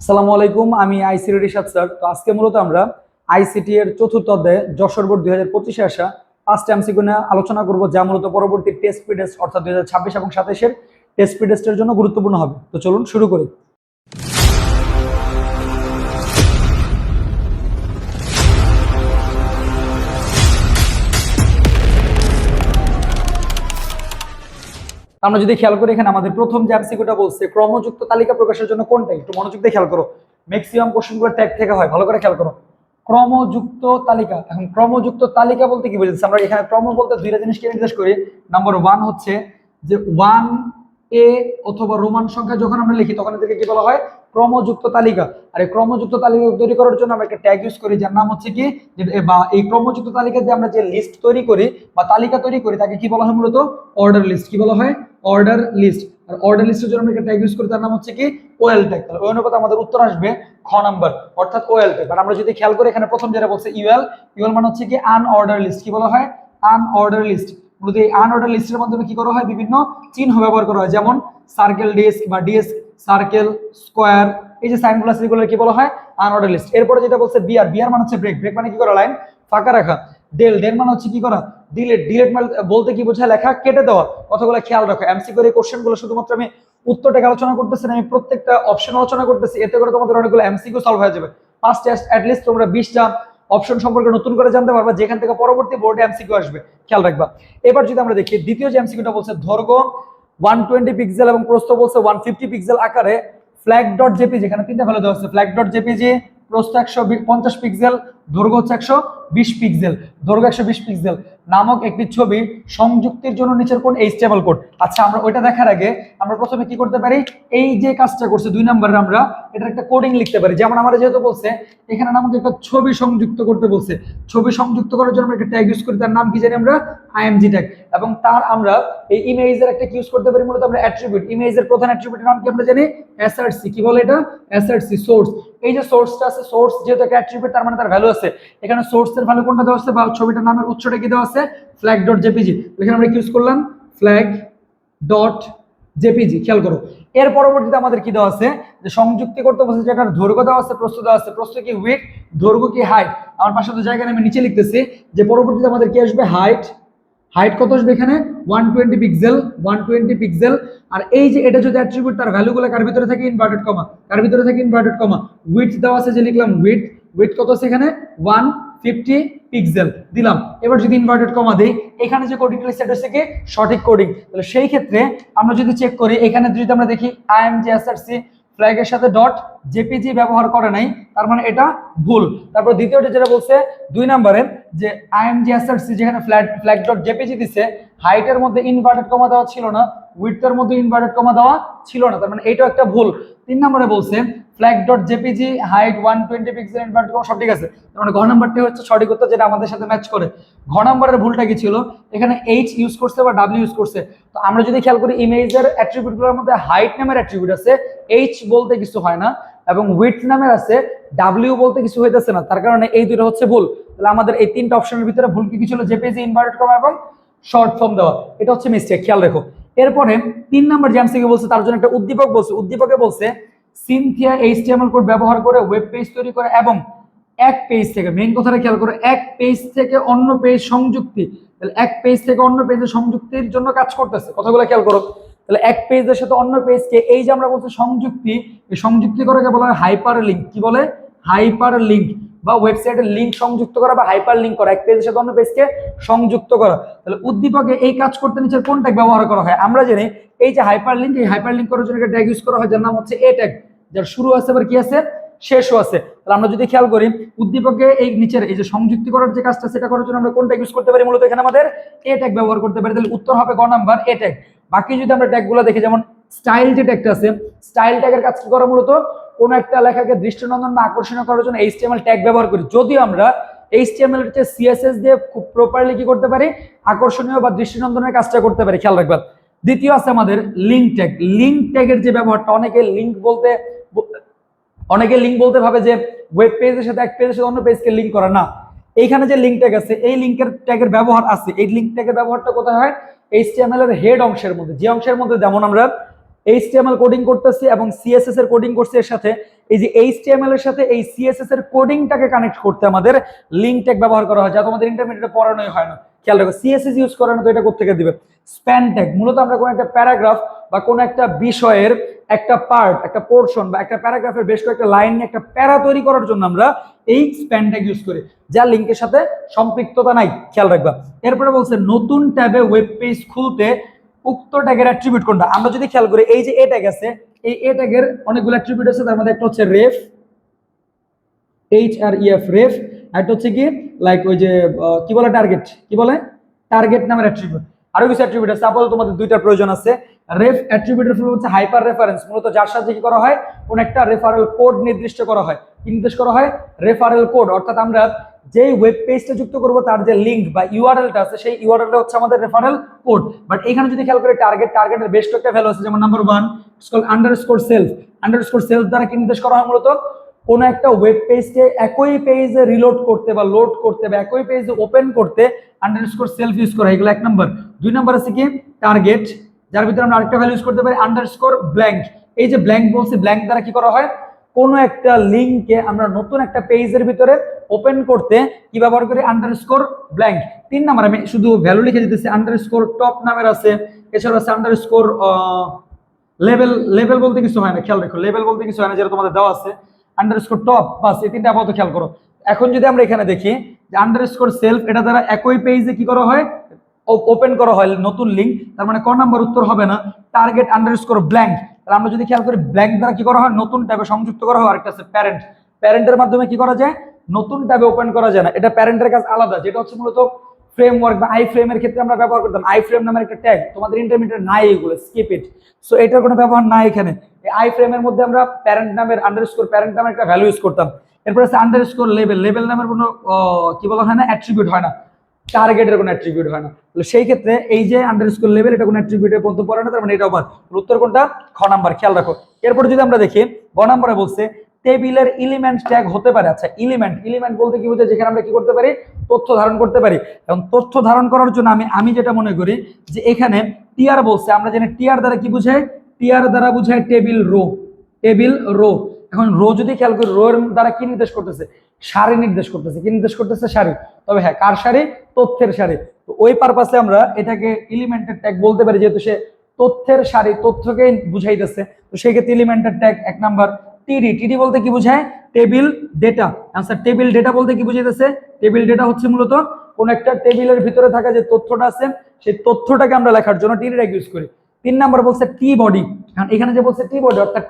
আসসালামু আলাইকুম, আমি আইসিটি রিশাদ স্যার। তো আজকে মূলত আমরা আইসিটি এর চতুর্থ অধ্যায়ে যশোর বোর্ড দুই হাজার পঁচিশে আসা পাঁচটা এমসিকিউ নিয়ে আলোচনা করব, যা মূলত পরবর্তী টেস্ট পিডেস্ট অর্থাৎ দুই হাজার ছাব্বিশ এবং সাতাশের টেস্ট পিডেস্টের জন্য গুরুত্বপূর্ণ হবে। তো চলুন শুরু করি। আমরা যদি খেয়াল করি এখানে আমাদের প্রথম যে এমসিকিউটা বলছে, ক্রমযুক্ত তালিকা প্রকাশের জন্য কোনটা? একটু মনোযোগ দিয়ে খেয়াল করো। ম্যাক্সিমাম কোশ্চেনগুলো ট্যাগ থেকে হয়, ভালো করে খেয়াল করো। ক্রমযুক্ত তালিকা, এখন ক্রমযুক্ত তালিকা বলতে কি বুঝেছি আমরা এখানে ক্রম বলতে দুইটা জিনিসকে নির্দেশ করি। নাম্বার ওয়ান হচ্ছে যে ওয়ান এ অথবা রোমান সংখ্যা যখন আমরা লিখি, তখন এদেরকে কি বলা হয়? ক্রমযুক্ত তালিকা। আর এই ক্রমযুক্ত তালিকা তৈরি করার জন্য আমরা একটা ট্যাগ ইউজ করি, যার নাম হচ্ছে কি? বা এই ক্রমযুক্ত তালিকা দিয়ে আমরা যে লিস্ট তৈরি করি, বা তালিকা তৈরি করি, তাকে কি বলা হয় মূলত? অর্ডার লিস্ট কি বলা হয়? অর্ডার লিস্ট আর অর্ডার লিস্টের জন্য আমরা একটা ট্যাগ ইউজ করি, তার নাম হচ্ছে কি? ওয়েল ট্যাগ তাহলে ওই অনুপাতে আমাদের উত্তর আসবে খ নাম্বার। অর্থাৎ ওয়েল ট্যাগ আর আমরা যদি খেয়াল করি, এখানে প্রথম যেটা বলছে ইউএল ইউএল মানে হচ্ছে কি আনঅর্ডার লিস্ট কি বলা হয়? আনঅর্ডার লিস্ট মূলত এই আনঅর্ডার লিস্টের মাধ্যমে কি করা হয়? বিভিন্ন চিহ্ন ব্যবহার করা হয়। যেমন সার্কেল ডিস্ক বা ডিস্ক সার্কেল স্কোয়ার এই যে সাইনগুলো আছে এগুলো কি বলা হয়? আনঅর্ডার লিস্ট এরপরে যেটা বলছে বিআর বিআর মানে হচ্ছে ব্রেক ব্রেক মানে কি করা? লাইন ফাঁকা রাখা। ডেল ডেল মানে হচ্ছে কি করা? ডিলেট ডিলেট মানে বলতে কি বোঝায়? লেখা কেটে দেওয়া। কথাগুলো খেয়াল রাখো এমসি করে কোশ্চেনগুলো শুধুমাত্র আমি উত্তরটাকে আলোচনা করতেছি আমি প্রত্যেকটা অপশন আলোচনা করতেছি। এতে করে তোমাদের অনেকগুলো এমসিকিউ সলভ হয়ে যাবে। ফার্স্ট টেস্ট অ্যাটলিস্ট তোমরা বিশটা অপশন সম্পর্কে নতুন করে জানতে পারবা, যেখান থেকে পরবর্তী বোর্ডে এমসিকিউ আসবে। খেয়াল রাখবা। এবার যদি আমরা দেখি, দ্বিতীয় যে এমসিকিউটা বলছে, ধর্গ ওয়ান টোয়েন্টি পিক্সেল এবং প্রস্থ বলছে ওয়ান ফিফটি পিক্সেল আকারে ফ্ল্যাগ ডট জেপি যেখানে তিনটা ভ্যালু দেওয়া হচ্ছে ফ্ল্যাগ ডট জেপিজি প্রস্থ একশো পঞ্চাশ পিক্সেল দৈর্ঘ্য হচ্ছে একশো বিশ পিক্সেল দৈর্ঘ্য একশো বিশ পিক্সেল নামক একটি ছবি সংযুক্তির জন্য নিচের কোন এইচটিএমএল কোড আচ্ছা আমরা ওইটা দেখার আগে আমরা প্রথমে কি করতে পারি? এই যে কাজটা করছে দুই নম্বরে আমরা, এটার একটা কোডিং লিখতে পারি। যেমন আমরা যেহেতু বলছে, এখানে আমাকে একটা ছবি সংযুক্ত করতে বলছে। ছবি সংযুক্ত করার জন্য একটা ট্যাগ ইউজ করি, তার নাম কি জানি আমরা? আইএমজি ট্যাগ এবং তার আমরা এই ইমেজের একটা ইউজ করতে পারি? মূলত আমরা অ্যাট্রিবিউট ইমেজের প্রধান অ্যাট্রিবিউটের নাম কি আমরা জানি? এসআরসি কি বলে এটা? এসআরসি সোর্স এই যে সোর্সটা আছে সোর্স যেহেতু একটা অ্যাট্রিবিউট তার মানে তার ভ্যালু আছে। এখানে সোর্সের ভ্যালু কোনটা দেওয়া আছে বা ছবিটার নামের উৎসটা কি দেওয়া আছে? ফ্ল্যাগ ডট জেপিজি এখানে আমরা ইউজ করলাম? ফ্ল্যাগ ডট জেপিজি খেয়াল করো। এর পরবর্তীতে আমাদের কি দেওয়া আছে? যে সংযুক্তি করতে বলছে যেটার দৈর্ঘ্য দেওয়া আছে প্রস্তুত দেওয়া আছে। প্রস্তুত কি উইথ দৈর্ঘ্য কি হাইট আমার পাশে তো জায়গায় আমি নিচে লিখতেছি। যে পরবর্তীতে আমাদের কি আসবে? হাইট হাইট কত আসবে এখানে? One twenty pixel one twenty pixel আর এই যে এটা যদি অ্যাট্রিবিউট তার ভ্যালুগুলো কার ভিতরে থাকে? ইনভার্টেড কমা কার ভিতরে থাকে? ইনভার্টেড কমা উইথ দেওয়া আছে যে লিখলাম উইথ উইথ কত আছে এখানে? ওয়ান ফিফটি পিক্সেল দিলাম। এবার যদি ইনভার্টেড কমা দিই, এখানে যে কোডিংটা সেট হচ্ছে কি? সঠিক কোডিং তাহলে সেই ক্ষেত্রে আমরা যদি চেক করি, এখানে যদি আমরা দেখি আই এম আইএমজিএসআরসি ফ্ল্যাগের সাথে ডট জেপিজি ব্যবহার করে নাই, তার মানে এটা ভুল। তারপর দ্বিতীয়টা যেটা বলছে, দুই নম্বরে যে আইএমজিএসআরসি যেখানে ফ্ল্যাগ ফ্ল্যাগ ডট জেপিজি দিছে হাইটের মধ্যে ইনভার্টেড কমা দেওয়া ছিল না উইথের মধ্যে ইনভার্টেড কমা দেওয়া ছিল না, তার মানে এটাও একটা ভুল। তিন নম্বরে বলছে flag dot JPG height one twenty pixel inverted comma সব ঠিক আছে। মানে ঘ নাম্বারটি হচ্ছে সঠিক উত্তর যেটা আমাদের সাথে ম্যাচ করে। ঘ নাম্বারের ভুলটা কি ছিল? এখানে এইচ ইউজ করছে বা ডাব্লিউ ইউজ করছে। তো আমরা যদি খেয়াল করি ইমেজের অ্যাট্রিবিউটগুলোর মধ্যে হাইট নামের অ্যাট্রিবিউট আছে এইচ বলতে কিছু হয় না এবং উইথ নামের আছে ডাব্লিউ বলতে কিছু হইতেছে না। তার কারণে এই দুটো হচ্ছে ভুল। তাহলে আমাদের এই তিনটা অপশনের ভিতরে ভুল কি ছিল? জেপিজি ইনভার্টেড কমা এবং শর্ট ফর্ম দেওয়া। এটা হচ্ছে মিস্টেক খেয়াল রেখো। এরপরে তিন নম্বর জ্যামসিকে বলছে, তার জন্য একটা উদ্দীপক বলছে। উদ্দীপকে বলছে সিনথিয়া এইচটিএমএল কোড ব্যবহার করে ওয়েব পেজ তৈরি করে এবং এক পেজ থেকে মেইন কথাটা খেয়াল করো, এক পেজ থেকে অন্য পেজ সংযুক্তি। তাহলে এক পেজ থেকে অন্য পেজে সংযুক্তির জন্য কাজ করতেছে। কথাগুলো খেয়াল করো। তাহলে এক পেজের সাথে অন্য পেজকে এই যে আমরা বলছি সংযুক্তি, এই সংযুক্তি করাকে বলা হয় হাইপার লিঙ্ক কি বলে? হাইপার লিঙ্ক বা ওয়েবসাইটের লিঙ্ক সংযুক্ত করা বা হাইপার লিঙ্ক করা, এক পেজের সাথে অন্য পেজকে সংযুক্ত করা। তাহলে উদ্দীপকে এই কাজ করতে নিচের কোন ট্যাগ ব্যবহার করা হয়? আমরা জানি এই যে হাইপার লিঙ্ক এই হাইপার লিঙ্ক করার জন্য একটা ট্যাগ ইউজ করা হয়, যার নাম হচ্ছে এ ট্যাগ যার শুরু আছে, আবার কি আছে? শেষও আছে। তাহলে আমরা যদি খেয়াল করি, উদ্দীপকে এই নিচের এই যে সংযুক্তি করার যে কাজটা, সেটা করার জন্য আমরা কোনটা ইউজ করতে পারি? মূলত এখানে আমাদের এ ট্যাগ ব্যবহার করতে পারি। তাহলে উত্তর হবে গ নাম্বার এ ট্যাগ বাকি যদি আমরা ট্যাগগুলো দেখি, যেমন স্টাইল যে ট্যাগটা আছে স্টাইল ট্যাগের কাজ কি করা মূলত কোনো একটা লেখাকে দৃষ্টিনন্দন বা আকর্ষণীয় করার জন্য এইচটিএমএল ট্যাগ ব্যবহার করি। যদি আমরা এইচটিএমএল চেয়ে সিএসএস দিয়ে খুব প্রপারলি কি করতে পারি? আকর্ষণীয় বা দৃষ্টিনন্দনের কাজটা করতে পারি। খেয়াল রাখবেন। দ্বিতীয় আছে আমাদের লিঙ্ক ট্যাগ লিঙ্ক ট্যাগের যে ব্যবহারটা, অনেকে লিঙ্ক বলতে, অনেকে লিঙ্ক বলতে ভাবে যে ওয়েব পেজের সাথে এক পেজের সাথে অন্য পেজকে লিঙ্ক করা। না। এইখানে যে লিঙ্ক ট্যাগ আছে, এই লিঙ্কের ট্যাগের ব্যবহার আছে। এই লিঙ্ক ট্যাগের ব্যবহারটা কোথায় হয়? এইচটিএমএল এর হেড অংশের মধ্যে। যে অংশের মধ্যে যেমন আমরা এইচটিএমএল কোডিং করতেছি এবং সিএসএস এর কোডিং করছি এর সাথে। এই যে এইচটিএমএল এর সাথে এই সিএসএস এর কোডিংটাকে কানেক্ট করতে আমাদের লিঙ্ক ট্যাগ ব্যবহার করা হয়, যা তোমাদের ইন্টারমিডিয়েটে পড়ানোই হয় না। খেয়াল রাখো সিএসএস ইউজ করে না তো এটা কোথেকে দিবে? স্প্যান ট্যাগ মূলত আমরা কোনো একটা প্যারাগ্রাফ বা কোনো একটা বিষয়ের একটা পার্ট একটা পোর্শন বা একটা প্যারাগ্রাফের বেশ কয়েকটা লাইন নিয়ে একটা প্যারা তৈরি করার জন্য আমরা এই স্প্যান ট্যাগ ইউজ করি, যা লিঙ্কের সাথে সম্পৃক্ততা নাই। খেয়াল রাখবা। এরপরে বলছে, নতুন ট্যাবে ওয়েব পেজ খুলতে উক্ত ট্যাগের অ্যাট্রিবিউট কোনটা? আমরা যদি খেয়াল করি, এই যে এ ট্যাগ আছে, এই এ ট্যাগের অনেকগুলো অ্যাট্রিবিউট আছে, তার মধ্যে একটা হচ্ছে ref H R EF ref একটা হচ্ছে কি লাইক ওই যে কি বলে টার্গেট কি বলে? টার্গেট নামের অ্যাট্রিবিউট আরও কিছু অ্যাট্রিবিউট আছে, আপাতত তোমাদের দুইটা প্রয়োজন আছে। রেফ অ্যাট্রিবিউটের ফুল হচ্ছে হাইপার রেফারেন্স মূলত যার সাহায্যে কি করা হয়? কোন একটা রেফারেল কোড নির্দিষ্ট করা হয়। নির্দেশ করা হয়? রেফারেল কোড অর্থাৎ আমরা যেই ওয়েব পেজটা যুক্ত করব তার যে লিঙ্ক বা ইউআরএলটা আছে, সেই ইউআরএলটা হচ্ছে আমাদের রেফারেল কোড বাট এখানে যদি খেয়াল করে টার্গেট টার্গেটের বেশ কয়েকটা ভ্যালু আছে, যেমন number one underscore self underscore self দ্বারা কি নির্দেশ করা হয় মূলত? কোনো একটা ওয়েব পেজকে একই পেজে রিলোড করতে বা লোড করতে বা একই পেজে ওপেন করতে আন্ডারস্কোর সেলফ ইউজ করা এগুলো এক নম্বর দুই নম্বর আছে কি? টার্গেট যার ভিতরে আমরা আরেকটা ভ্যালু ইউজ করতে পারি আন্ডারস্কোর ব্ল্যাঙ্ক এই যে ব্ল্যাঙ্ক বলছি ব্ল্যাঙ্ক দ্বারা কি করা হয়? কোনো একটা লিঙ্ককে আমরা নতুন একটা পেজের ভিতরে ওপেন করতে কি ব্যবহার করি? আন্ডারস্কোর ব্ল্যাঙ্ক তিন নাম্বার, আমি শুধু ভ্যালু লিখে দিতেছি আন্ডারস্কোর টপ নামের আছে। এছাড়া আছে আন্ডারস্কোর লেভেল লেভেল বলতে কিছু হয় না, খেয়াল রেখো। লেভেল বলতে কিছু হয় না, যেটা তোমাদের দেওয়া আছে। আন্ডারস্কোর টপ বাস এই তিনটা আপাতত খেয়াল করো। এখন যদি আমরা এখানে দেখি যে আন্ডারস্কোর সেলফ এটা দ্বারা একই পেজে কি করা হয়? ওপেন করা হয়, নতুন লিঙ্ক তার মানে ক নাম্বার উত্তর হবে না? টার্গেট আন্ডারস্কোর ব্ল্যাঙ্ক তাহলে আমরা যদি খেয়াল করি ব্ল্যাঙ্ক দ্বারা কি করা হয়? নতুন ট্যাবে সংযুক্ত করা হয়। আরেকটা আছে প্যারেন্ট প্যারেন্টের মাধ্যমে কি করা যায়? নতুন ট্যাবে ওপেন করা যায় না। এটা প্যারেন্টের কাজ আলাদা। যেটা হচ্ছে মূলত ফ্রেমওয়ার্ক বা আই ফ্রেমের ক্ষেত্রে আমরা ব্যবহার করতাম। আই ফ্রেম নামের একটা ট্যাগ তোমাদের ইন্টারমিডিয়েট নাই এগুলো স্কিপ ইট সো এটার কোনো ব্যবহার নাই এখানে। আই ফ্রেমের মধ্যে আমরা প্যারেন্ট নামের আন্ডারস্কোর প্যারেন্ট নামের একটা ভ্যালু ইউজ করতাম। এরপর আছে আন্ডারস্কোর লেভেল লেভেল নামের কোনো কি বলা হয় না? অ্যাট্রিবিউট হয় না। টার্গেটের কোনো অ্যাট্রিবিউট হয় না। তাহলে সেই ক্ষেত্রে এই যে আন্ডারস্কোর লেভেল এটা কোনো অ্যাট্রিবিউটের মধ্যে পড়ে না, তার মানে এটাও বাদ। উত্তর কোনটা? খ নাম্বার খেয়াল রাখো। এরপর যদি আমরা দেখি, গ নাম্বারে বলছে টেবিলের এলিমেন্ট ট্যাগ হতে পারে। আচ্ছা এলিমেন্ট এলিমেন্ট বলতে কি বোঝায়? যেখানে আমরা কি করতে পারি? তথ্য ধারণ করতে পারি। এবং তথ্য ধারণ করার জন্য আমি আমি যেটা মনে করি, যে এখানে টিআর বলছে, আমরা জানি টিআর দ্বারা কি বুঝায়? টিআর দ্বারা বুঝায় টেবিল রো টেবিল রো এখন রো যদি খেয়াল করি রো এর দ্বারা কি নির্দেশ করতেছে? সারি নির্দেশ করতেছে। কি নির্দেশ করতেছে? সারি। তবে হ্যাঁ কার সারি? তথ্যের সারি। তো ওই পারপাসে আমরা এটাকে এলিমেন্টের ট্যাগ বলতে পারি, যেহেতু সে তথ্যের সারি তথ্যকে বুঝাইতেছে। তো সেই ক্ষেত্রে এলিমেন্টের ট্যাগ এক নাম্বার টিডি টিডি বলতে কি বোঝায়? Table data answer table data বলতে কি বুঝাইতেছে? টেবিল ডেটা হচ্ছে মূলত কোন একটা টেবিলের ভিতরে থাকা যে তথ্যটা আছে, সেই তথ্যটাকে আমরা লেখার জন্য টিডি ট্যাগ ইউজ করি। তিন নাম্বার বলছে টি বডি এখানে যে বলছে টি বডি অর্থাৎ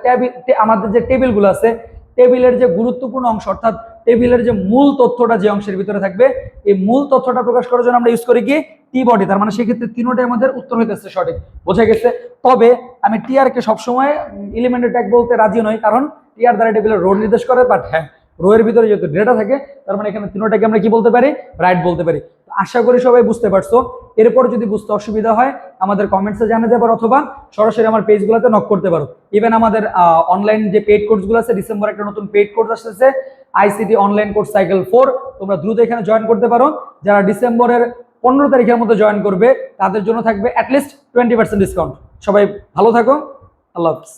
আমাদের যে টেবিলগুলো আছে টেবিলের যে গুরুত্বপূর্ণ অংশ, অর্থাৎ টেবিলের যে মূল তথ্যটা যে অংশের ভিতরে থাকবে, এই মূল তথ্যটা প্রকাশ করার জন্য আমরা ইউজ করি কি? টি বডি তার মানে সেক্ষেত্রে তিনোটাই আমাদের উত্তর হইতেছে সঠিক। বোঝা গেছে? তবে আমি টিআরকে সবসময় ইলিমেন্ট ট্যাগ বলতে রাজি নই, কারণ টিআর দ্বারা টেবিলের রোড নির্দেশ করে বাট হ্যাঁ রোয়ের ভিতরে যেহেতু ডেটা থাকে, তার মানে এখানে তিনোটাকে আমরা কি বলতে পারি? রাইট বলতে পারি। আশা করি সবাই বুঝতে পারছ। এরপর যদি বুঝতে অসুবিধা হয়, আমাদের কমেন্টসে জানাতে পারো অথবা সরাসরি আমার পেজগুলোতে নক করতে পারো। ইভেন আমাদের অনলাইন যে পেড কোর্সগুলো আছে ডিসেম্বর একটা নতুন পেড কোর্স আসতেছে ICT online course cycle four তোমরা দ্রুত এখানে জয়েন করতে পারো। যারা ডিসেম্বরের পনেরো তারিখের মধ্যে জয়েন করবে, তাদের জন্য থাকবে অ্যাটলিস্ট টোয়েন্টি পার্সেন্ট ডিসকাউন্ট সবাই ভালো থাকো, আল্লাহ হাফিজ।